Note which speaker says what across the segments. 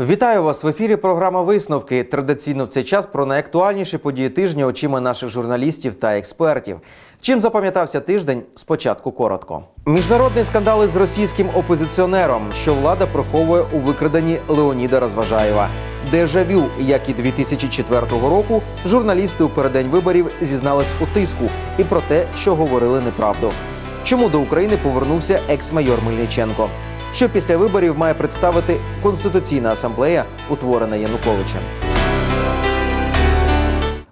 Speaker 1: Вітаю вас в ефірі. Програма Висновки. Традиційно в цей час про найактуальніші події тижня очима наших журналістів та експертів. Чим запам'ятався тиждень? Спочатку коротко. Міжнародний скандал із російським опозиціонером, що влада приховує у викраденні Леоніда Розважаєва. Дежавю, як і 2004 року, журналісти у переддень виборів зізнались у тиску і про те, що говорили неправду. Чому до України повернувся екс-майор Мельниченко? Що після виборів має представити Конституційна асамблея, утворена Януковичем?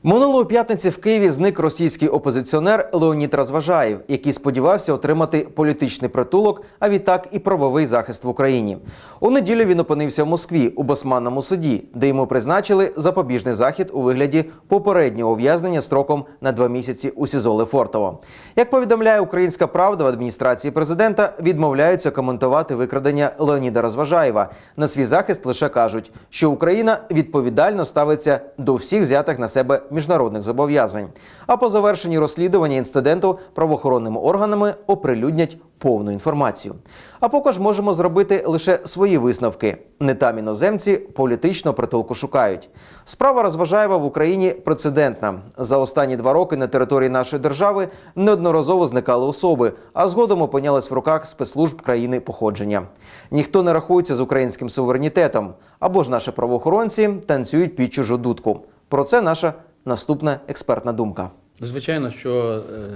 Speaker 1: Минулої п'ятниці в Києві зник російський опозиціонер Леонід Розважаєв, який сподівався отримати політичний притулок, а відтак і правовий захист в Україні. У неділю він опинився в Москві у Басманному суді, де йому призначили запобіжний захід у вигляді попереднього ув'язнення строком на два місяці у СІЗО Лефортово. Як повідомляє Українська правда в адміністрації президента, відмовляються коментувати викрадення Леоніда Розважаєва. На свій захист лише кажуть, що Україна відповідально ставиться до всіх взятих на себе міжнародних зобов'язань. А по завершенні розслідування інциденту правоохоронними органами оприлюднять повну інформацію. А поки ж можемо зробити лише свої висновки. Не там іноземці політично притулку шукають. Справа Розважаєва в Україні прецедентна. За останні два роки на території нашої держави неодноразово зникали особи, а згодом опинялись в руках спецслужб країни походження. Ніхто не рахується з українським суверенітетом, або ж наші правоохоронці танцюють під чужу дудку. Про це наша наступна експертна думка.
Speaker 2: Звичайно, що е,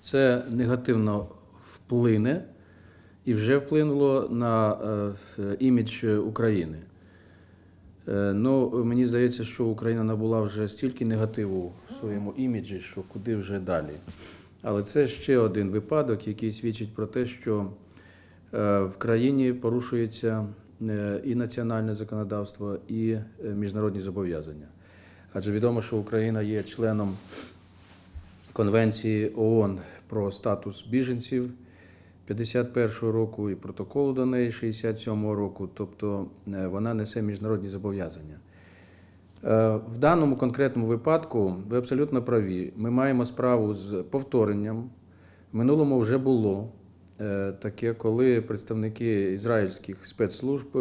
Speaker 2: це негативно вплине і вже вплинуло на е, імідж України. Е, Ну, мені здається, що Україна набула вже стільки негативу в своєму іміджі, що куди вже далі. Але це ще один випадок, який свідчить про те, що в країні порушується і національне законодавство, і міжнародні зобов'язання. Адже відомо, що Україна є членом Конвенції ООН про статус біженців 51-го року і протоколу до неї 67-го року, тобто е, вона несе міжнародні зобов'язання. Е, В даному конкретному випадку ви абсолютно праві. Ми маємо справу з повторенням. В минулому вже було е, таке, коли представники ізраїльських спецслужб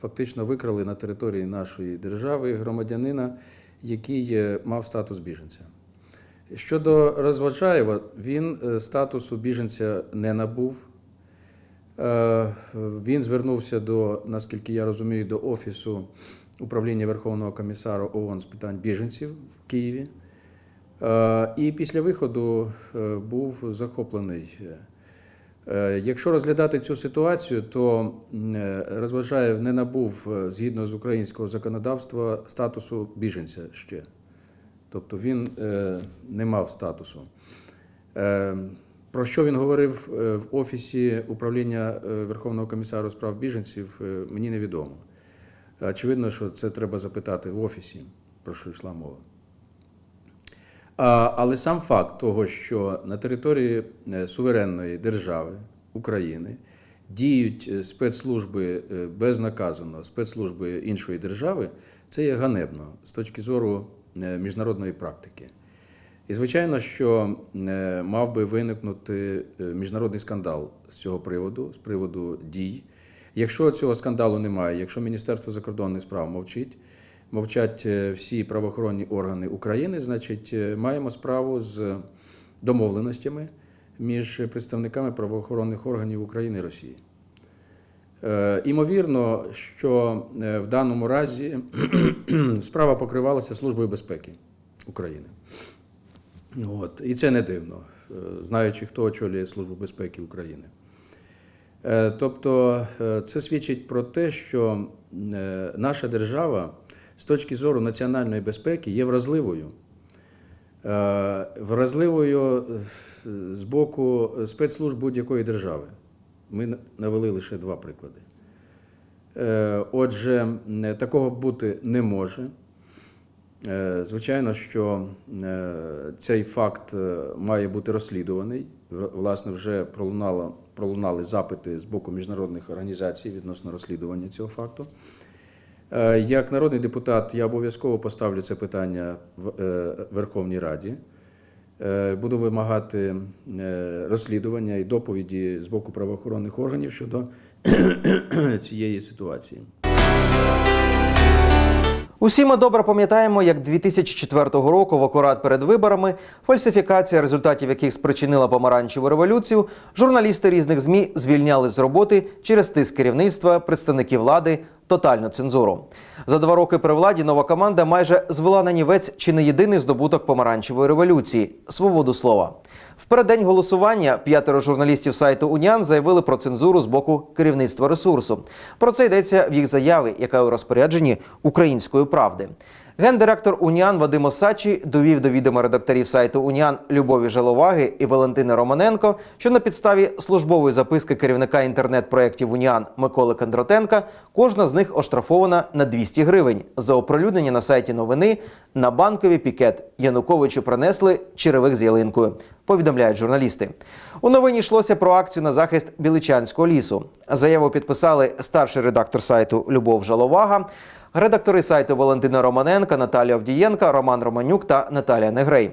Speaker 2: фактично викрали на території нашої держави громадянина, який е, мав статус біженця. Щодо Розважаєва, він е, статусу біженця не набув. Е, Він звернувся до, наскільки я розумію, до Офісу управління Верховного комісара ООН з питань біженців в Києві. І після виходу був захоплений. Е, Якщо розглядати цю ситуацію, то е, Розважаєв не набув е, згідно з українського законодавства статусу біженця ще. Тобто він не мав статусу. Про що він говорив в офісі управління Верховного комісара з прав біженців, мені невідомо. Очевидно, що це треба запитати в офісі, про що йшла мова. Але сам факт того, що на території е, суверенної держави України діють е, спецслужби е, безнаказано, спецслужби іншої держави, це є ганебно з точки зору міжнародної практики. І звичайно, що мав би виникнути міжнародний скандал з цього приводу, з приводу дій. Якщо цього скандалу немає, якщо Міністерство закордонних справ мовчить, мовчать е, всі правоохоронні органи України, значить, е, маємо справу з домовленостями між представниками правоохоронних органів України і Росії. Е, Імовірно, що в даному разі справа покривалася Службою безпеки України. От. І це не дивно, знаючи, хто очолює Службу безпеки України. Тобто це свідчить про те, що наша держава з точки зору національної безпеки є вразливою. Е, Вразливою з- боку спецслужб будь-якої держави. Ми навели лише два приклади. Е, Отже, такого бути не може. Е, Звичайно, що цей факт має бути розслідуваний. Власне, вже пролунало, пролунали запити з боку міжнародних організацій відносно розслідування цього факту. Е, Як народний депутат, я обов'язково поставлю це питання в е, Верховній Раді. Е, Буду вимагати розслідування і доповіді з боку правоохоронних органів щодо цієї ситуації.
Speaker 1: Усі ми добре пам'ятаємо, як 2004 року, в акурат перед виборами, фальсифікація результатів яких спричинила помаранчеву революцію, журналісти різних змі звільняли з роботи через тиск керівництва, представників влади, тотальну цензуру. За два роки при владі нова команда майже звела на нівець чи не єдиний здобуток помаранчевої революції свободу слова. В переддень голосування п'ятеро журналістів сайту Уніан заявили про цензуру з боку керівництва ресурсу. Про це йдеться в їх заяві, яка у розпорядженні української правди. Гендиректор Уніан Вадим Осачі довів до відома редакторів сайту Уніан Любові Жаловаги і Валентини Романенко, що на підставі службової записки керівника інтернет-проєктів Уніан Миколи Кондратенка кожна з них оштрафована на 200 гривень за оприлюднення на сайті новини на банковий пікет Януковичу принесли черевик з ялинкою. Повідомляють журналісти. У новині йшлося про акцію на захист Біличанського лісу. Заяву підписали старший редактор сайту Любов Жаловага, редактори сайту Валентина Романенка, Наталія Авдієнка, Роман Романюк та Наталія Негрей.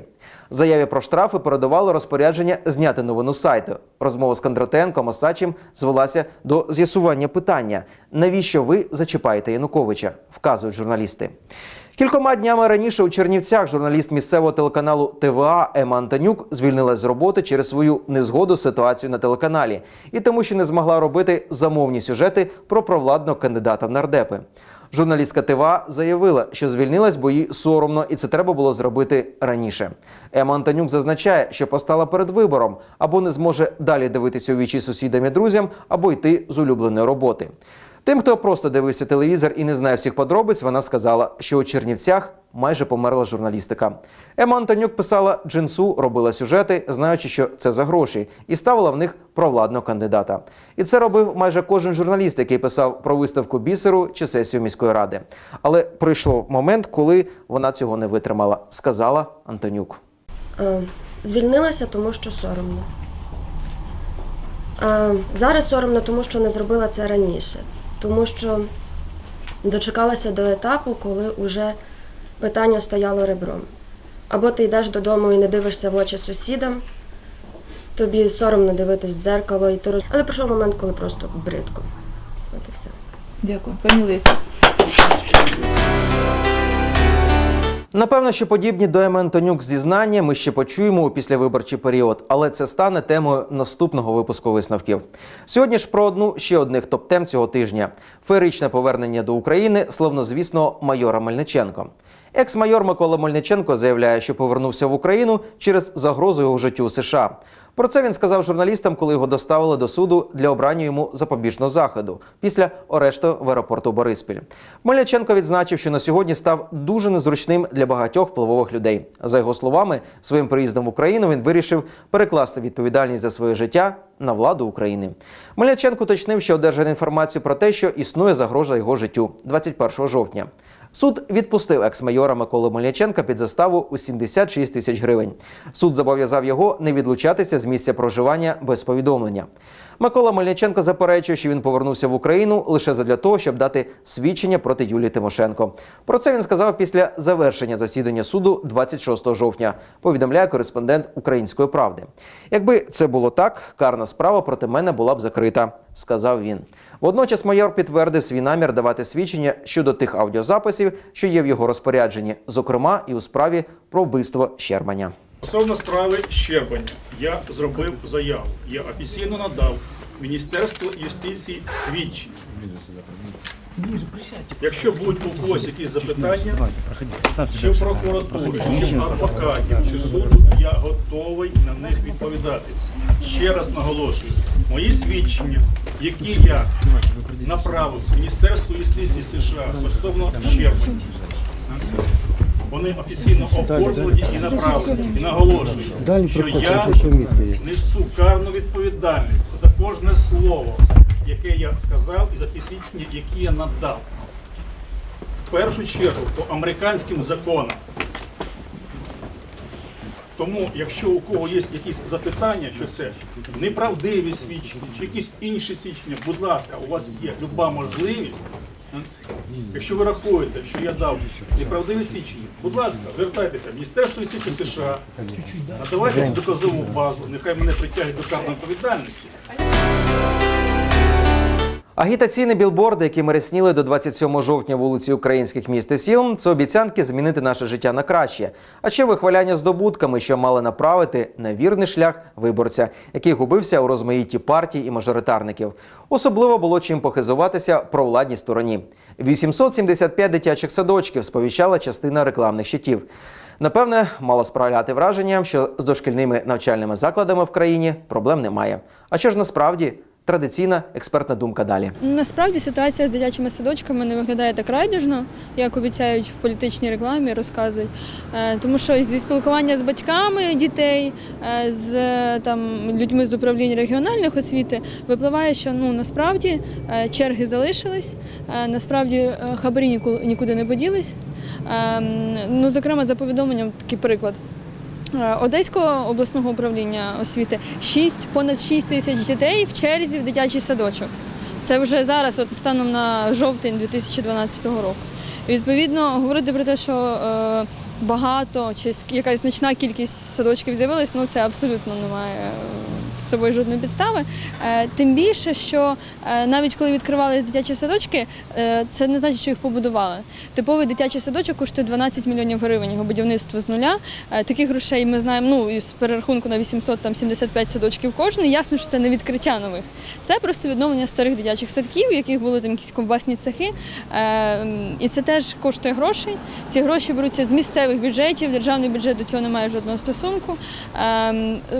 Speaker 1: Заяві про штрафи передавало розпорядження зняти новину сайту. Розмова з Кондратенком Осачим звелася до з'ясування питання: навіщо ви зачіпаєте Януковича? вказують журналісти. Кількома днями раніше у Чернівцях журналіст місцевого телеканалу ТВА Ема Антонюк звільнилась з роботи через свою незгоду з ситуацією на телеканалі і тому, що не змогла робити замовні сюжети про провладного кандидата в нардепи. Журналістка ТВА заявила, що звільнилась, бо їй соромно, і це треба було зробити раніше. Ема Антонюк зазначає, що постала перед вибором або не зможе далі дивитися у вічі сусідам і друзям, або йти з улюбленої роботи. Тим, хто просто дивився телевізор і не знає всіх подробиць, вона сказала, що у Чернівцях майже померла журналістика. Ема Антонюк писала джинсу, робила сюжети, знаючи, що це за гроші, і ставила в них провладного кандидата. І це робив майже кожен журналіст, який писав про виставку бісеру чи сесію міської ради. Але прийшло момент, коли вона цього не витримала, сказала Антонюк.
Speaker 3: Е, Звільнилася, тому що соромно. Зараз соромно, тому що не зробила це раніше. Тому що дочекалася до етапу, коли вже питання стояло ребром. Або ти йдеш додому і не дивишся в очі сусідам, тобі соромно дивитись в дзеркало, і ти роз... але прийшов момент, коли просто бридко. От і все.
Speaker 4: Дякую. Пані Лесі.
Speaker 1: Напевно, що подібні до Еми зізнання ми ще почуємо у післявиборчий період, але це стане темою наступного випуску висновків. Сьогодні ж про одну ще одних топ-тем цього тижня: феєричне повернення до України славнозвісного майора Мельниченко. Екс-майор Микола Мельниченко заявляє, що повернувся в Україну через загрозу його життю США. Про це він сказав журналістам, коли його доставили до суду для обрання йому запобіжного заходу після арешту в аеропорту Бориспіль. Мельниченко відзначив, що на сьогодні став дуже незручним для багатьох впливових людей. За його словами, своїм приїздом в Україну він вирішив перекласти відповідальність за своє життя на владу України. Мельниченко уточнив, що одержав інформацію про те, що існує загроза його життю 21 жовтня. Суд відпустив екс-майора Миколу Мельниченка під заставу у 76 тисяч гривень. Суд зобов'язав його не відлучатися з місця проживання без повідомлення. Микола Мельниченко заперечує, що він повернувся в Україну лише задля того, щоб дати свідчення проти Юлії Тимошенко. Про це він сказав після завершення засідання суду 26 жовтня. Повідомляє кореспондент Української правди. Якби це було так, карна справа проти мене була б закрита, сказав він. Водночас майор підтвердив свій намір давати свідчення щодо тих аудіозаписів, що є в його розпорядженні, зокрема і у справі про вбивство Щербаня.
Speaker 5: Стосовно справи Щербаня, я зробив заяву. Я офіційно надав Міністерству юстиції свідчення. Якщо будуть у когось якісь запитання, чи в прокуратури, чи в адвокатів, чи суду, я готовий на них відповідати. Ще раз наголошую, мої свідчення, які я направив Міністерству юстиції США стосовно Щербаня, вони офіційно оформлені і направлені. І наголошую, що я несу карну відповідальність за кожне слово, яке я сказав, і за ті свідчення, які я надав. В першу чергу по американським законам. Тому, якщо у кого є якісь запитання, що це неправдиві свідчення, чи якісь інші свідчення, будь ласка, у вас є люба можливість. Якщо ви рахуєте, що я дав неправдиві свідчення, будь ласка, звертайтеся в Міністерство юстиції США, надавайте доказову базу, нехай мене притягнуть до карної відповідальності.
Speaker 1: Агітаційні білборди, які ми рясніли до 27 жовтня вулиці українських міст і сіл, це обіцянки змінити наше життя на краще. А ще вихваляння здобутками, що мали направити на вірний шлях виборця, який губився у розмаїтті партій і мажоритарників. Особливо було чим похизуватися провладній стороні. 875 дитячих садочків сповіщала частина рекламних щитів. Напевне, мало справляти враження, що з дошкільними навчальними закладами в країні проблем немає. А що ж насправді традиційна експертна думка далі.
Speaker 4: Насправді ситуація з дитячими садочками не виглядає так райдужно, як обіцяють в політичній рекламі, розказують. Е, Тому що зі спілкування з батьками дітей, е, з е, там, людьми з управління регіональних освіти випливає, що ну, насправді черги залишились, насправді хабарі нікуди не поділись. Е, Ну, зокрема, за повідомленням, такий приклад. Е, Одеського обласного управління освіти 6, понад 6 тисяч дітей в черзі в дитячий садочок. Це вже зараз, от станом на жовтень 2012 року. Відповідно, говорити про те, що е, багато чи якась значна кількість садочків з'явилась, ну це абсолютно немає е, з собою жодної підстави. Е, тим більше, що е, навіть коли відкривали дитячі садочки, е, це не значить, що їх побудували. Типовий дитячий садочок коштує 12 мільйонів гривень його будівництво з нуля. Таких грошей ми знаємо ну, із перерахунку на 875 садочків кожний. Ясно, що це не відкриття нових. Це просто відновлення старих дитячих садків, в яких були там якісь ковбасні цехи. І це теж коштує грошей. Ці гроші беруться з місцевих бюджетів. Державний бюджет до цього не має жодного стосунку.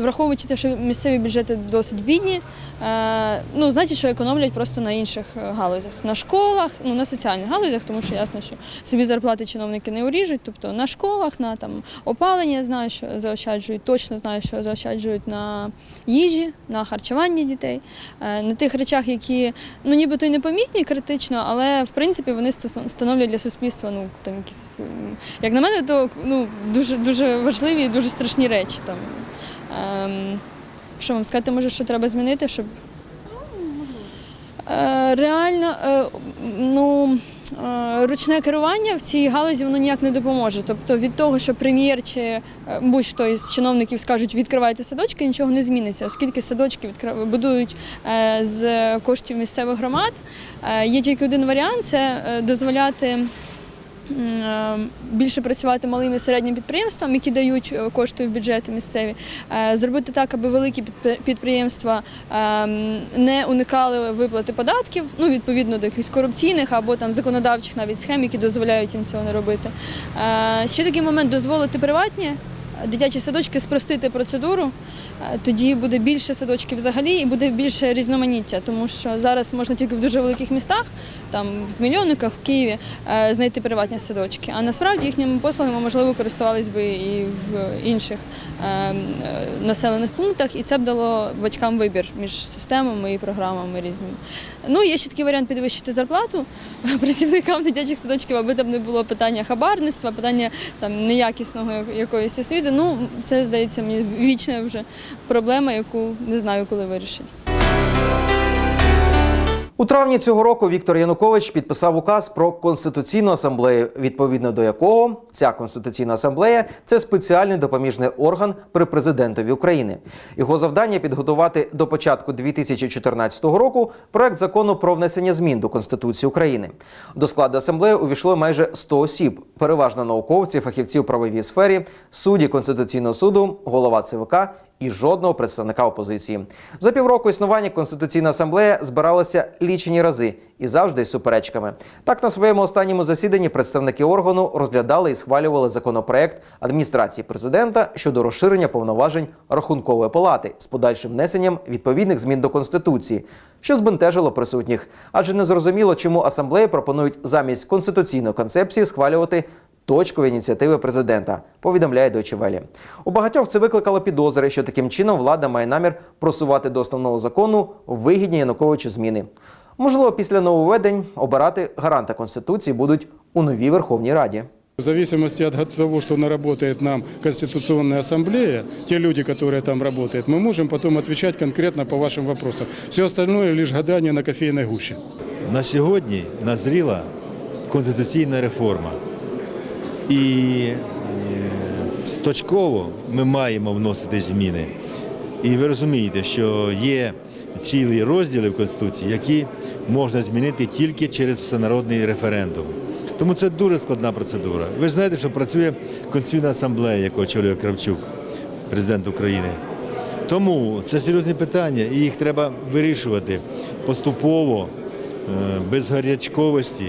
Speaker 4: Враховуючи те, що місцеві бюджети досить бідні, е, ну значить, що економлять просто на інших е, галузях, на школах, ну на соціальних галузях, тому що ясно, що собі зарплати чиновники не уріжуть. Тобто на школах, на там опалення знаю, що заощаджують, точно знаю, що заощаджують на їжі, на харчуванні дітей, е, на тих речах, які ну нібито й непомітні критично, але в принципі вони становлять для суспільства ну там якісь, як на мене, то ну дуже дуже важливі і дуже страшні речі там. Ем, що вам сказати, може, що треба змінити, щоб. Е, Реально, е, ну, е, ручне керування в цій галузі воно ніяк не допоможе. Тобто від того, що прем'єр чи будь-хто із чиновників скажуть, відкривайте садочки, нічого не зміниться, оскільки садочки будують з коштів місцевих громад. Є тільки один варіант це дозволяти більше працювати малим і середнім підприємствам, які дають е, кошти в бюджети місцеві, Е, зробити так, аби великі підпри- підприємства е, не уникали виплати податків, ну відповідно до якихось корупційних або там законодавчих навіть схем, які дозволяють їм цього не робити. Е, Ще такий момент дозволити приватні дитячі садочки спростити процедуру. Е, Тоді буде більше садочків взагалі і буде більше різноманіття, тому що зараз можна тільки в дуже великих містах, там в мільйонниках, в Києві, е, знайти приватні садочки. А насправді їхніми послугами можливо користувались би і в інших е, населених пунктах, і це б дало батькам вибір між системами і програмами різними. Ну є ще такий варіант підвищити зарплату працівникам дитячих садочків, аби там не було питання хабарництва, питання там неякісного якоїсь освіти. Ну це здається мені вічна вже проблема, яку не знаю, коли вирішить.
Speaker 1: У травні цього року Віктор Янукович підписав указ про конституційну асамблею, відповідно до якого ця конституційна асамблея це спеціальний допоміжний орган при президентові України. Його завдання підготувати до початку 2014 року проект закону про внесення змін до Конституції України. До складу асамблеї увійшло майже 100 осіб, переважно науковці, фахівці у правовій сфері, судді Конституційного суду, голова ЦВК і жодного представника опозиції. За півроку існування Конституційна асамблея збиралася лічені рази і завжди з суперечками. Так, на своєму останньому засіданні представники органу розглядали і схвалювали законопроект адміністрації президента щодо розширення повноважень рахункової палати з подальшим внесенням відповідних змін до конституції, що збентежило присутніх, адже не зрозуміло, чому асамблеї пропонують замість конституційної концепції схвалювати точкові ініціативи президента, повідомляє Deutsche Welle. У багатьох це викликало підозри, що таким чином влада має намір просувати до основного закону вигідні Януковичу зміни. Можливо, після нововведень обирати гаранта конституції будуть у новій Верховній Раді.
Speaker 6: В зависимости от того, что наработает нам Конституционная Ассамблея, те люди, которые там работают, мы можем потом отвечать конкретно по вашим вопросам. Все остальное лишь гадание на кофейной гуще.
Speaker 7: На сьогодні назріла конституційна реформа. І е, точково ми маємо вносити зміни. І ви розумієте, що є цілі розділи в Конституції, які можна змінити тільки через всенародний референдум. Тому це дуже складна процедура. Ви ж знаєте, що працює Конституційна асамблея, яку очолює Кравчук, президент України. Тому це серйозні питання, і їх треба вирішувати поступово, е, без гарячковості.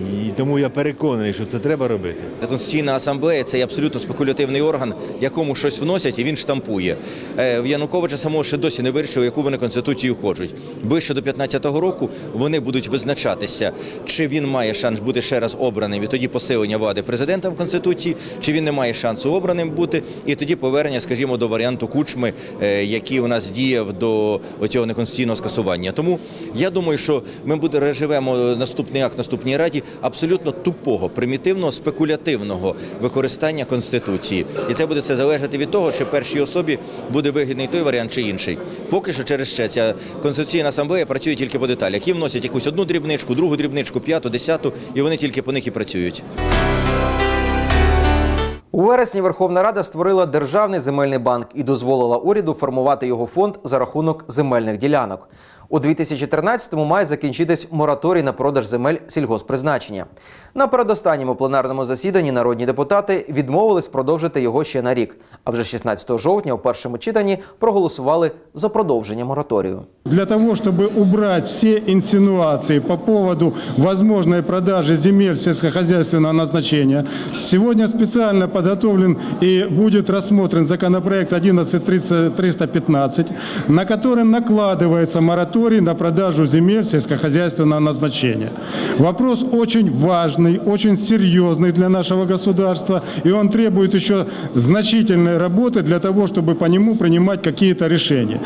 Speaker 7: І тому я переконаний, що це треба робити.
Speaker 8: Конституційна асамблея це абсолютно спекулятивний орган, якому щось вносять і він штампує. Е, В Януковича самого ще досі не вирішили, яку вони конституцію хочуть. Ближче до 15-го року вони будуть визначатися, чи він має шанс бути ще раз обраним, і тоді посилення влади президента в конституції, чи він не має шансу обраним бути, і тоді повернення, скажімо, до варіанту кучми, е, який у нас діяв до цього неконституційного скасування. Тому я думаю, що ми буде переживемо наступний акт наступній раді абсолютно тупого, примітивного, спекулятивного використання конституції, і це буде все залежати від того, чи першій особі буде вигідний той варіант чи інший. Поки що через ще ця конституційна асамблея працює тільки по деталях. Їм вносять якусь одну дрібничку, другу дрібничку, п'яту, десяту, і вони тільки по них і працюють.
Speaker 1: У вересні Верховна Рада створила державний земельний банк і дозволила уряду формувати його фонд за рахунок земельних ділянок. У 2013-му має закінчитись мораторій на продаж земель сільгоспризначення. На передостанньому пленарному засіданні народні депутати відмовились продовжити його ще на рік. А вже 16 жовтня у першому читанні проголосували за продовження мораторію.
Speaker 6: Для того, чтобы убрать все инсинуации по поводу возможной продажи земель сельскохозяйственного назначения, сегодня специально подготовлен и будет рассмотрен законопроект 11315, на котором накладывается мораторий на продажу земель сельскохозяйственного назначения. Вопрос очень важный, очень серьезный для нашего государства, и он требует еще значительной работы для того, чтобы по нему принимать какие-то решения.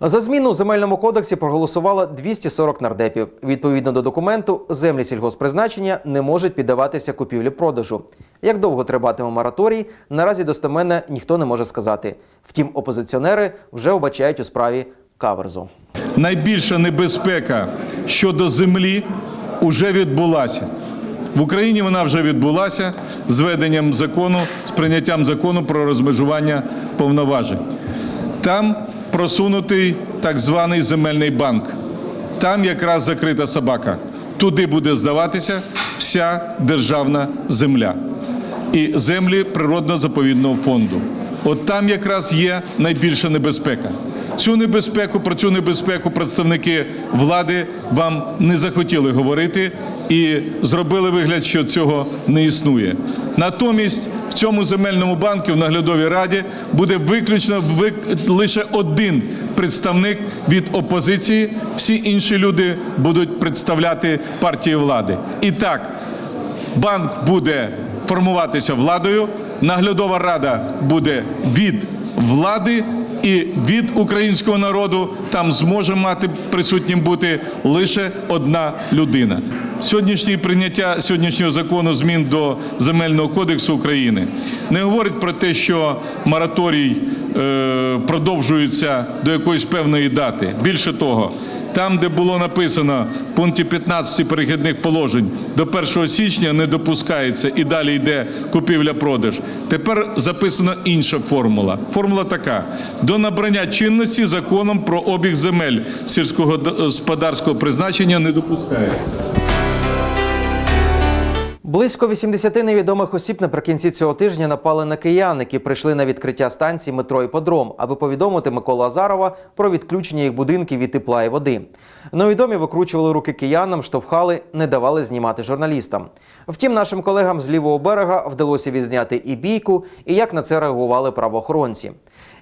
Speaker 1: За зміну у земельному кодексі проголосувало 240 нардепів. Відповідно до документу, землі сільгоспризначення не можуть піддаватися купівлі-продажу. Як довго триватиме мораторій, наразі достеменно ніхто не може сказати. Втім, опозиціонери вже вбачають у справі каверзу.
Speaker 9: найбільша небезпека щодо землі вже відбулася. В Україні вона вже відбулася з введенням закону, з прийняттям закону про розмежування повноважень. Там просунутий так званий земельний банк. Там якраз закрита собака. Туди буде здаватися вся державна земля і землі природно-заповідного фонду. От там якраз є найбільша небезпека. Цю небезпеку, про цю небезпеку представники влади вам не захотіли говорити і зробили вигляд, що цього не існує. Натомість в цьому земельному банку в наглядовій раді буде виключно вик- лише один представник від опозиції. Всі інші люди будуть представляти партії влади. І так, банк буде формуватися владою, наглядова рада буде від влади і від українського народу там зможе мати присутнім бути лише одна людина. Сьогоднішнє прийняття сьогоднішнього закону змін до земельного кодексу України не говорить про те, що мораторій е, продовжується до якоїсь певної дати. Більше того, там, де було написано в пункті 15 перехідних положень до 1 січня не допускається і далі йде купівля-продаж. Тепер записана інша формула. Формула така: до набрання чинності законом про обіг земель сільськогосподарського призначення не допускається.
Speaker 1: Близько 80 невідомих осіб наприкінці цього тижня напали на киян, які прийшли на відкриття станції метро «Іпподром», аби повідомити Миколу Азарова про відключення їх будинків від тепла і води. Невідомі викручували руки киянам, штовхали, не давали знімати журналістам. Втім, нашим колегам з лівого берега вдалося відзняти і бійку, і як на це реагували правоохоронці.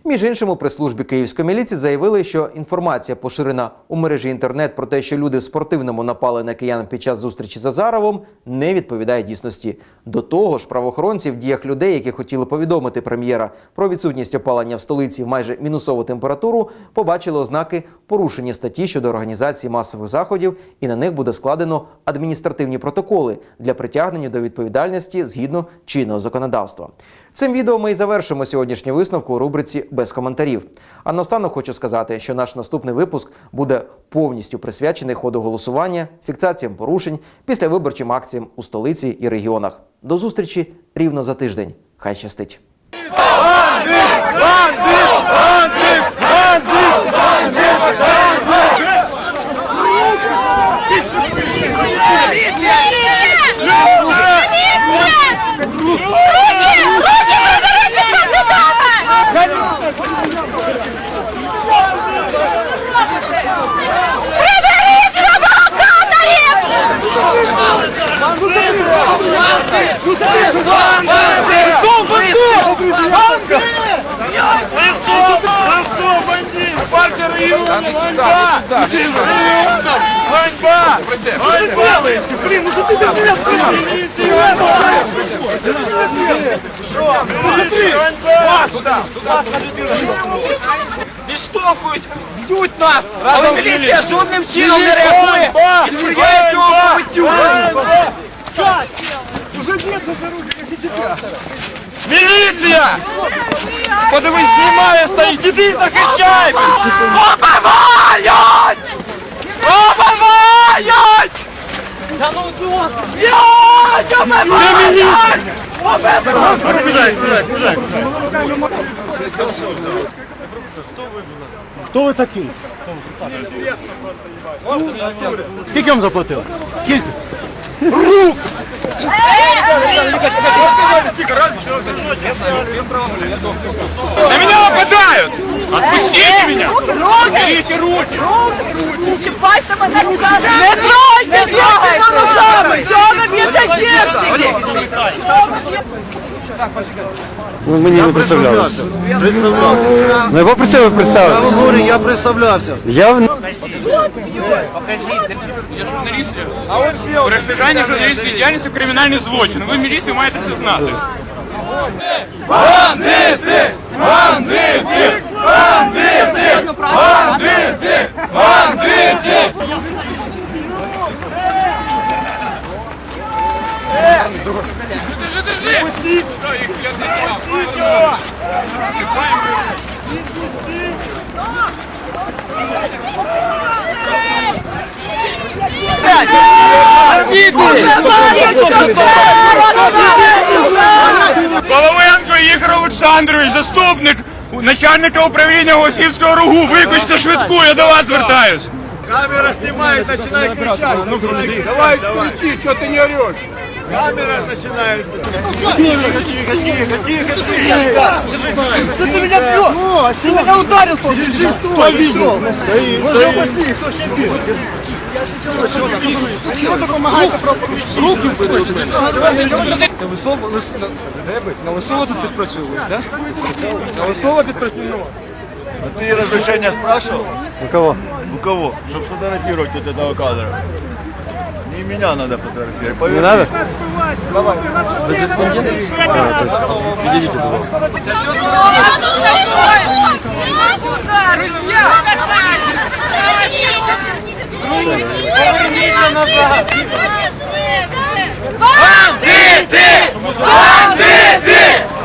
Speaker 1: Між іншим, у прес-службі київської міліції заявили, що інформація, поширена у мережі інтернет про те, що люди в спортивному напали на киян під час зустрічі з Азаровим, не відповідає дійсності. До того ж, правоохоронці в діях людей, які хотіли повідомити прем'єра про відсутність опалення в столиці в майже мінусову температуру, побачили ознаки порушення статті щодо організації масових заходів, і на них буде складено адміністративні протоколи для притягнення до відповідальності згідно чинного законодавства. Цим відео ми і завершимо сьогоднішню висновку у рубриці без коментарів. А наостанок хочу сказати, що наш наступний випуск буде повністю присвячений ходу голосування, фіксаціям порушень, післявиборчим акціям у столиці і регіонах. До зустрічі рівно за тиждень. Хай щастить!
Speaker 10: Бандит! Бандит! Бандит! Бандит! Сумбанди! Сумбанди! Сумбанди! Сумбанди! Відштовхують, б'ють нас, але міліція жодним чином не реагує і сприяє цьому побиттю. Міліція! Подивись, знімає, стоїть, іди захищай! Убивають! Убивають! Б'ють! Убивають!
Speaker 11: Хто ви такий? Скільки вам заплатили? Скільки?
Speaker 10: На меня нападают! Отпустите меня! Уберите руки!
Speaker 12: Не чіпайте мене руками! Не тройте його руками! Чого ви б'єте
Speaker 11: Ви мені не представлялися. Представлявся. Ну я попросив представитися. Я говорю, я представлявся. Я в-
Speaker 10: Перешкоджання журналістській діяльності кримінальний злочин. Ви міліцію маєте це знати. Головенко Ігор Олександрович, заступник начальника управління Голосівського РУГУ. Викличте швидку, я до вас звертаюсь.
Speaker 11: Камера знімає, починає кричати.
Speaker 10: Давай кричи, що ти не ореш?
Speaker 11: Камера починає. Тихо, тихо, тихо, тихо. Что ты меня бьешь? Ты меня ударил тоже. Кто видел? Стоит, стоит. Кто ще бил? Чого допомагаєте правопорушникам?
Speaker 10: На Лисово, Лис... на... на Лисово тут підпрацьовують, так? На Лисово підпрацьовують.
Speaker 11: Ты разрешение спрашивал? У кого? У кого? Чтобы фотографировать вот этого кадра. И меня надо фотографировать. поверьте. Не надо?
Speaker 12: Давай. Идите назад! Бандиты! Бандиты!